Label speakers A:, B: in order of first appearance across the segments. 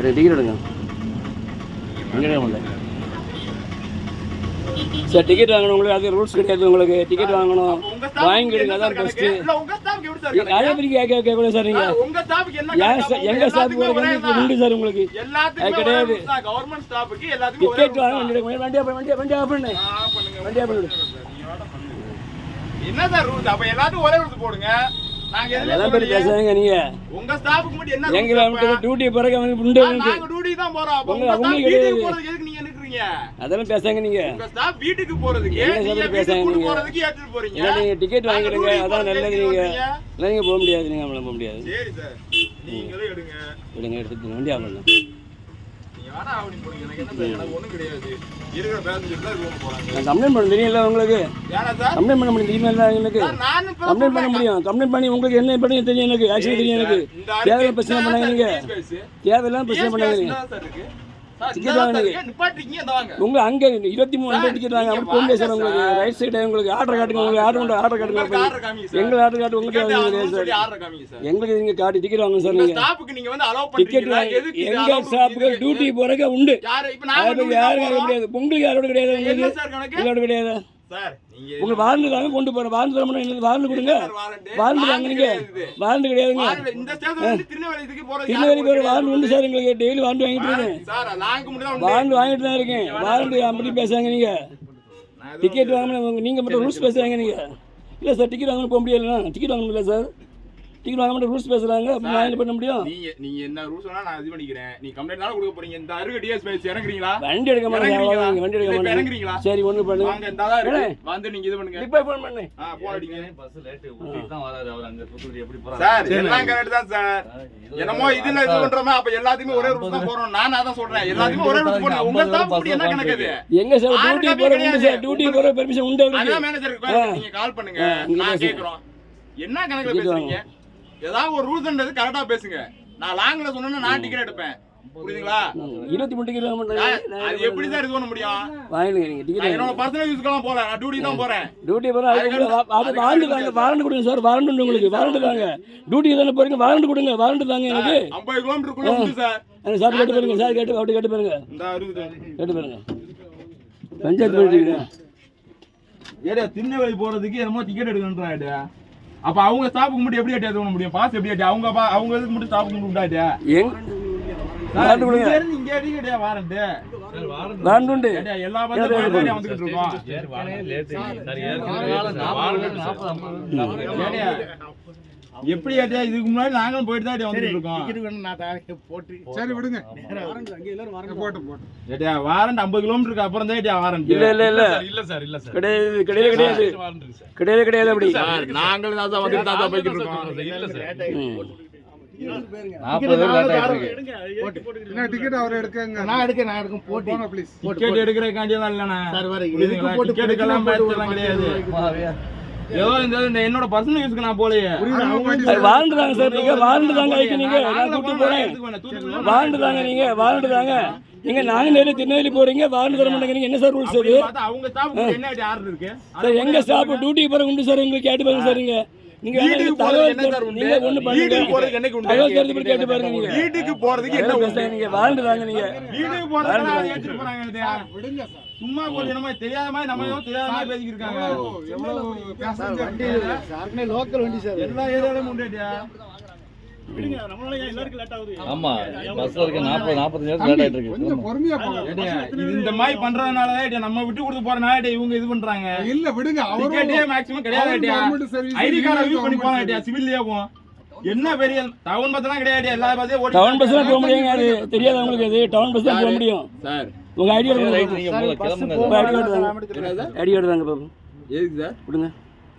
A: ரெண்டு டிக்கெட் எடுங்க முடியல சார் டிக்கெட் வாங்கணும் உங்களுக்கு அது ரூல்ஸ் கிடையாது உங்களுக்கு டிக்கெட் வாங்கணும் வாங்கிடுங்க அதான் பெஸ்ட்டு? அதே மாதிரி கேட்க கேட்கக்கூடாது சார் நீங்கள் எங்கள் ஸ்டாஃப். உண்டு சார் உங்களுக்கு அது கிடையாது. டிக்கெட் வாங்க
B: தான்.
A: வண்டி எடுக்க வண்டி வண்டி வண்டி ஆஃப் பண்ணு
B: ஆ, பண்ணுங்க.
A: வண்டி ஆஃப் பண்ணு.
B: என்ன சார் ரூல்ஸ் அப்ப எல்லாத்துக்கும் ஒரே ரூல்ஸ் போடுங்க
A: அதெல்லாம் பேர்
B: சொல்லலையே.
A: பேசுறாங்க நீங்கள்
B: உங்க ஸ்டாஃப்க்கு மட்டும் என்ன
A: எங்களை? டியூட்டி பிறகு வந்து உண்டு
B: ஆ, நாங்க டியூட்டி தான் போறோம். அப்ப
A: உங்க-
B: உங்க staff
A: உங்களுக்கு
B: வீட்டுக்கு
A: கிடையாது.
B: போறதுக்கு எதுக்கு நீங்க நிக்கிறீங்க?
A: அதெல்லாம் பேசாங்க நீங்கள்
B: உங்க ஸ்டாஃப் வீட்டுக்கு போறதுக்கு
A: என்ன
B: நீங்க
A: நீங்க?
B: போறதுக்கு ஏத்துட்டு போறீங்க.
A: இல்லை நீங்கள் டிக்கெட்
B: நாங்க
A: வாங்கிடுங்க. அதான் நல்லது? இல்லை போக முடியாது. நீங்கள் நம்மள போக முடியாது.
B: சரி சார். நீங்களும் எடுங்க.
A: எடுங்க எடுத்துட்டு வண்டி ஆஃப் கம்ப்ளைண்ட் பண்ண தெரியல உங்களுக்கு? கம்ப்ளைண்ட் பண்ண முடியும் தெரியுமா எனக்கு? கம்ப்ளைண்ட் பண்ண முடியும். கம்ப்ளைண்ட் பண்ணி உங்களுக்கு என்ன பண்ணி தெரியும் எனக்கு. ஆக்சுவலி தெரியும் எனக்கு. தேவையில்லாம் பிரச்சனை பண்ணாங்க நீங்க தேவையில்லாம் பிரச்சனை பண்ணாங்க
B: பேஸ்
A: நீங்க
B: தான் சார் இருக்கு. சார்,
A: Ticket
B: இதான் சார்
A: வாங்குனீங்க.
B: இருக்கு. நிப்பாட்டிருக்கீங்க, இந்த வாங்க.
A: உங்க அங்க இருபத்தி மூணு டிக்கெட் வாங்க அப்படி சார்
B: வாங்க
A: உங்களுக்கு. ரைட் சைடு உங்களுக்கு ஆர்டர் காட்டுங்க உங்களுக்கு ஆர்டர் கொண்டு ஆர்டர் காட்டுங்க
B: உங்களுக்கு ஆர்டர்
A: காட்டு உங்களுக்கு சார். எங்களுக்கு நீங்க காட்டி டிக்கெட் வாங்க சார்
B: உங்க
A: நீங்க
B: ஸ்டாஃப்க்கு நீங்க வந்து allow
A: டிக்கெட்
B: பண்றீங்களா? எதுக்கு இது
A: எங்க
B: allow
A: ஸ்டாஃப்க்கு? டியூட்டி போறக்க உண்டு யாருக்கு
B: போறோம்.
A: கிடையாது உங்களுக்கு யாரோட கிடையாது உங்களுக்கு? யாரோட கிடையாது உங்க வாரண்டு தாங்க கொண்டு போறேன் வாரண்டு தர முடியும் வாரண்டு கொடுங்க? வாரண்டு தாங்க நீங்க. வாரண்டு கிடையாதுங்க.
B: திருநெல்வேலி
A: போகிற வாரண்டு உண்டு? சார் எங்களுக்கு டெய்லி வாரண்டு வாங்கிட்டு இருக்கேன். வாரண்டு வாங்கிட்டு தான் இருக்கேன். வாரண்டு அப்படி பேசுறாங்க நீங்க. டிக்கெட் வாங்கணும் நீங்க மட்டும் ரூல்ஸ் பேசுறாங்க நீங்க. இல்லை சார் டிக்கெட் வாங்கணும் போக முடியலண்ணா. டிக்கெட் வாங்க முடியல சார். டிக்கெட் வாங்க மட்டும் ரூல்ஸ் பேசுறாங்க. நான் என்ன பண்ண முடியும்?
B: நீங்க நீங்க என்ன ரூல்ஸ் வேணா நான் இது பண்ணிக்கிறேன். நீ கம்ப்ளைண்ட் தான கொடுக்க போறீங்க? இந்த அருகு டிஎஸ் பேசி இறங்குறீங்களா?
A: வண்டி எடுக்க மாட்டேங்க? அவ்வளோதான் வண்டி எடுக்க மாட்டேங்க
B: இறங்குறீங்களா?
A: சரி ஒன்று பண்ணுங்க
B: வாங்க இந்த தான் இருக்கு. வந்து நீங்க இது பண்ணுங்க.
A: இப்போ ஃபோன் பண்ணு.
B: ஆ போன் அடிங்க.
C: பஸ் லேட் ஊட்டிக்கு தான் வராரு அவர். அங்க எப்படி போறாரு?
B: சார் எல்லாம் கரெக்ட் தான் சார். என்னமோ இதுல இது பண்றோமா அப்ப எல்லாத்தையுமே ஒரே ரூல்ஸ் தான் போறோம் நான் அதான் சொல்றேன். எல்லாத்தையுமே ஒரே ரூல்ஸ் போடுங்க உங்க கூட என்ன கணக்கு
A: எங்க சார்? டியூட்டி உண்டு சார். டியூட்டி போகிற பெர்மிஷன் உண்டு
B: அதான்
A: அவருக்கு
B: மேனேஜர் நீங்க கால் பண்ணுங்க. நான். கேக்குறோம். என்ன கணக்குல பேசுறீங்க? ஏதாவது ஒரு ரூல்ஸ்ன்றது கரெக்டா பேசுங்க. நான் லாங்ல சொன்னா நான் டிக்கெட் எடுப்பேன். புரியுதுங்களா?
A: இருபத்தி மூணு மாட்டாங்க
B: அது எப்படி சார் இது பண்ண முடியும்?
A: வாங்கிடுங்க நீங்கள் டிக்கெட்
B: நான் என்னோட பர்சனல் யூஸ்க்கெல்லாம் போல நான் டியூட்டி தான் போறேன்.
A: டியூட்டி போகிற அது தாங்க வாரண்டு கொடுங்க சார் வாரண்டு உங்களுக்கு வாரண்டு தாங்க. டியூட்டி தானே போறீங்க வாரண்டு கொடுங்க வாரண்டு தாங்க எனக்கு.
B: ஐம்பது கிலோமீட்டருக்குள்ள உண்டு சார்
A: சார் கேட்டு பாருங்க சார் கேட்டு அப்படி கேட்டு பாருங்க. கேட்டு பாருங்க. பஞ்சாயத்து போயிட்டு
B: ஏடா திருநெல்வேலி போறதுக்கு என்னமோ டிக்கெட் எடுக்கணுன்றாடா அப்ப அவங்க ஸ்டாஃபுக்கு மட்டும் எப்படி ஏற்றி பண்ண முடியும்? பாஸ் எப்படி ஏற்றி அவங்க பா- அவங்க இதுக்கு மட்டும் ஸ்டாஃபுக்கு மட்டும் விட்டாடா
A: எங்
B: எல்லா எப்படி ஏட்டியா இதுக்கு முன்னாடி நாங்களும் போயிட்டு தான் வந்துட்டு இருக்கோம்.
D: சரி விடுங்க. போட்டு போட்டு.
B: ஏட்டியா வாரண்ட் ஐம்பது கிலோமீட்டருக்கு அப்புறம் தான் வாரண்ட்.
A: இல்ல இல்ல இல்ல.
C: இல்ல சார் இல்ல சார்.
A: கிடையாது கிடையாது. கிடையாது கிடையாது கிடையாது அப்படி.
B: நாங்களும் தான் வந்துட்டு தான் போய்கிட்டு இருக்கோம்.
C: இல்ல சார்.
D: டிக்கெட் அவர் எடுக்கங்க.
E: நான் எடுக்க நான் எடுக்க போட்டி.
D: போங்க ப்ளீஸ்
B: டிக்கெட் எடுக்கிறதுக்காண்டியெல்லாம் இல்லண்ணா.
E: சார் வர
B: புரியுதுங்களா?
E: போட்டு
B: டிக்கெட்டுக்கெல்லாம் கிடையாது. ஏதோ இந்த இந்த என்னோட பர்சனல் யூஸ்க்கு நான் போலையே
A: அது வாரண்டு தாங்க சார் நீங்க வாரண்டு தாங்க ஐக்கு நீங்க. நான் கூட்டு போறேன். வாரண்டு தாங்க நீங்க வாரண்டு தாங்க நீங்க திருநெல்வேலி போறீங்க வாரண்டு தர மாட்டேங்கிறீங்க. என்ன சார் ரூல்ஸ் அது
B: அவங்க ஸ்டாஃப் என்ன ஆர்டர் இருக்கு?
A: சார் எங்க டியூட்டி சார் கேட்டு பாருங்க சார் நீங்க.
B: வீட்டுக்கு
A: நீங்க
B: போறதுக்கு என்ன சார் உண்டு? வீட்டுக்கு போறதுக்கு என்னைக்கு உண்டு?
A: கேட்டு பாருங்க நீங்க
B: வீட்டுக்கு போறதுக்கு என்ன உண்டு?
A: நீங்க நீங்க
B: வீட்டுக்கு போறதுக்கு ஏற்றிட்டு போறாங்க இல்லையா?
D: விடுங்க சார்
B: சும்மா கொஞ்சம் நம்ம தெரியாத மாதிரி நம்ம ஏதோ தெரியாத மாதிரி பேசிக்கிட்டு இருக்காங்க
D: எவ்வளவு
E: சார் வண்டி லோக்கல் வண்டி சார்
B: எல்லா ஏரியாலையும் உண்டுட்டியா
C: ஆமா பஸ்ல இருக்க நாற்பது நாற்பத்தஞ்சு நேரம் லேட் ஆயிட்டு இருக்கு
D: கொஞ்சம் பொறுமையா போங்க
B: ஏடியா, இது இந்த மாதிரி பண்றதுனால தான் நம்ம விட்டு கொடுத்து போறனால இவங்க இது பண்றாங்க?
D: இல்ல விடுங்க. அவரும்
B: டிக்கெட்டே மேக்ஸிமம் கிடையாது ஐடி கார்டை யூஸ் பண்ணி சிவில்லயே போவோம். என்ன பெரிய டவுன் பஸ் கிடையாது எல்லா
A: டவுன் பஸ் போக முடியுங்க அது தெரியாது உங்களுக்கு அது. டவுன் பஸ் தான் போக முடியும்.
B: சார்
A: உங்க ஐடி கார்டு ஐடி கார்டு தாங்க பாப்போம்
B: எதுக்கு சார்?
A: கொடுங்க.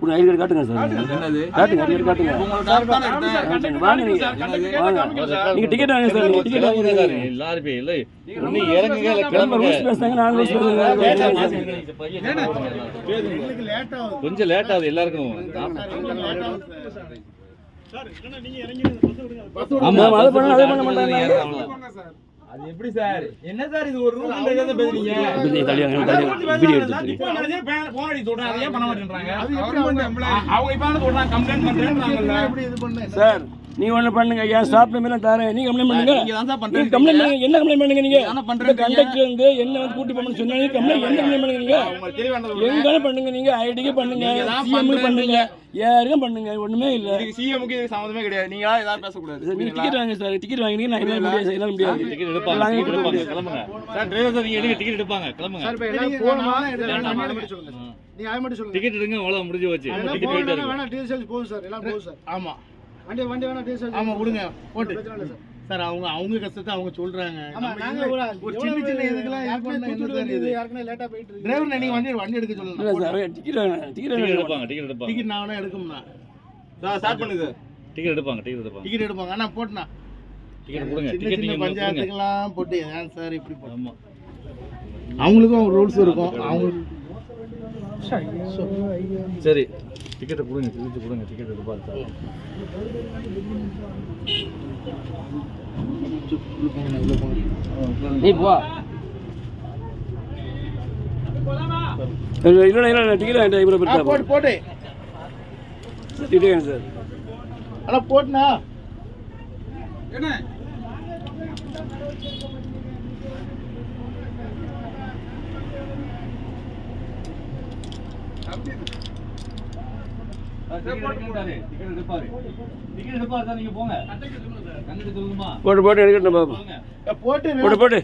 A: உங்க ஐடி கார்டு காட்டுங்க சார்.
B: என்னது
A: காட்டுங்க ஐடி கார்டு காட்டுங்க. வாங்க நீங்க. வாங்க நீங்க டிக்கெட் வாங்க சார் டிக்கெட்
C: கிளம்புங்க சார்
A: வாங்க
C: எல்லாரும் போய் இல்லை ஒண்ணு இறங்குங்க இல்ல
A: கிளம்ப ரூல்ஸ் பேசுறாங்க நான் ரூல்ஸ் பேசுறேன்
C: கொஞ்சம் லேட் ஆகுது எல்லாருக்கும்.
A: ஆமா அதை பண்ண அதை பண்ண மாட்டாங்க.
B: அது எப்படி சார்? என்ன சார் இது ஒரு ரூல் தெரியாத பேசுறீங்க?
A: வீடியோ எடுத்துட்டு
B: இப்போ நான் அதே பே- phone அடிச்சு சொல்றேன் அதை ஏன் பண்ண மாட்டேன்றாங்க.
E: அது எப்படி
D: கவர்மெண்ட்
E: அவங்க
B: இப்ப சொல்றாங்க கம்ப்ளைண்ட் பண்றேன்றாங்கல்ல.
E: எப்படி இது பண்ண
A: சார் நீ ஒண்ணு பண்ணுங்க ஏன் ஸ்டாப் நம்பர் தரேன். நீங்க கம்ப்ளைண்ட் பண்ணுங்க.
B: நீங்க தான் சார் பண்றீங்க
A: கம்ப்ளைண்ட் பண்ணுங்க. என்ன கம்ப்ளைண்ட் பண்ணுங்க நீங்க?
B: என்ன பண்றீங்க
A: கண்டக்டர் வந்து என்ன வந்து கூட்டி போகணும்னு சொன்னா நீங்க கம்ப்ளைண்ட் என்ன கம்ப்ளைண்ட் பண்ணுங்க நீங்க?
B: அவங்க தெளிவானது
A: எங்க பண்ணுங்க நீங்க? ஐடிக்கு பண்ணுங்க. சிஎம்
B: பண்றீங்க.
A: பண்ணுங்க. யாருக்கும் பண்ணுங்க ஒண்ணுமே இல்ல.
B: இதுக்கு சிஎம்க்கு இதுக்கு சம்மந்தமே கிடையாது. நீங்க ஏதாவது பேசக்கூடாது.
A: சார், நீங்க டிக்கெட் வாங்க சார் டிக்கெட் வாங்கினீங்க நான் என்னால முடியாது சார், என்னால முடியாது.
C: டிக்கெட் எடுப்பாங்க
A: வாங்கி
C: டிக்கெட் எடுப்பாங்க. கிளம்புங்க. சார் டிரைவர் சார் நீங்க எடுங்க டிக்கெட் எடுப்பாங்க. கிளம்புங்க.
E: சார் இப்ப எடுக்கலாம் அதை மட்டும் சொல்லுங்க. நீங்க அதை மட்டும் சொல்லுங்க.
C: டிக்கெட் எடுங்க அவ்வளவு முடிஞ்சு போச்சு. டிக்கெட்
E: போகணும்னா
C: போயிட்டு
E: வேணா டீசல் போதும் சார் எல்லாம் போதும் சார்
F: ஆமா.
E: வண்டி வண்டி வேணா டீசல்
F: ஆமா விடுங்க. போட்டு.
E: சார்.
F: அவங்க அவங்க கஷ்டத்தை அவங்க சொல்றாங்க.
E: ஒரு
F: சின்ன சின்ன இதுக்கெல்லாம்
E: யாருக்குமே லேட்டா போயிட்டு இருக்கு.
F: டிரைவர் நீங்க வண்டி வண்டி எடுக்க
A: இல்ல
F: சொல்லலாம்
A: சார் டிக்கெட் டிக்கெட்
C: எடுப்பாங்க டிக்கெட் எடுப்பாங்க.
F: டிக்கெட் நான் வேணா எடுக்கும்னா
B: சார் ஸ்டார்ட் பண்ணுது
C: டிக்கெட் எடுப்பாங்க டிக்கெட் எடுப்பாங்க.
F: டிக்கெட் எடுப்பாங்க. ஆனா போட்டுனா
C: டிக்கெட் கொடுங்க டிக்கெட் நீங்க
F: பஞ்சாயத்துக்கெல்லாம் போட்டு ஏன் சார் இப்படி
C: ஆமா.
F: அவங்களுக்கும் ரூல்ஸ் இருக்கும். அவங்க
C: சரி டிக்கெட் கொடுங்க டிக்கெட் கொடுங்க டிக்கெட் எடுப்பாரு சார்
A: நீ போ. இல்ல இல்ல இல்ல டிக்கெட் வேண்டாம்
F: போட்டு போட்டு
A: டிக்கெட் வேணும் சார்.
F: ஆனா போட்டுனா
D: என்ன
C: டிக்கெட் எடுப்பாரு டிக்கெட் எடுப்பாரு சார் நீங்க போங்க கண்டிப்பா சொல்லுமா
A: போட்டு போட்டு
C: போங்க.
F: போட்டு
A: போட்டு போட்டு.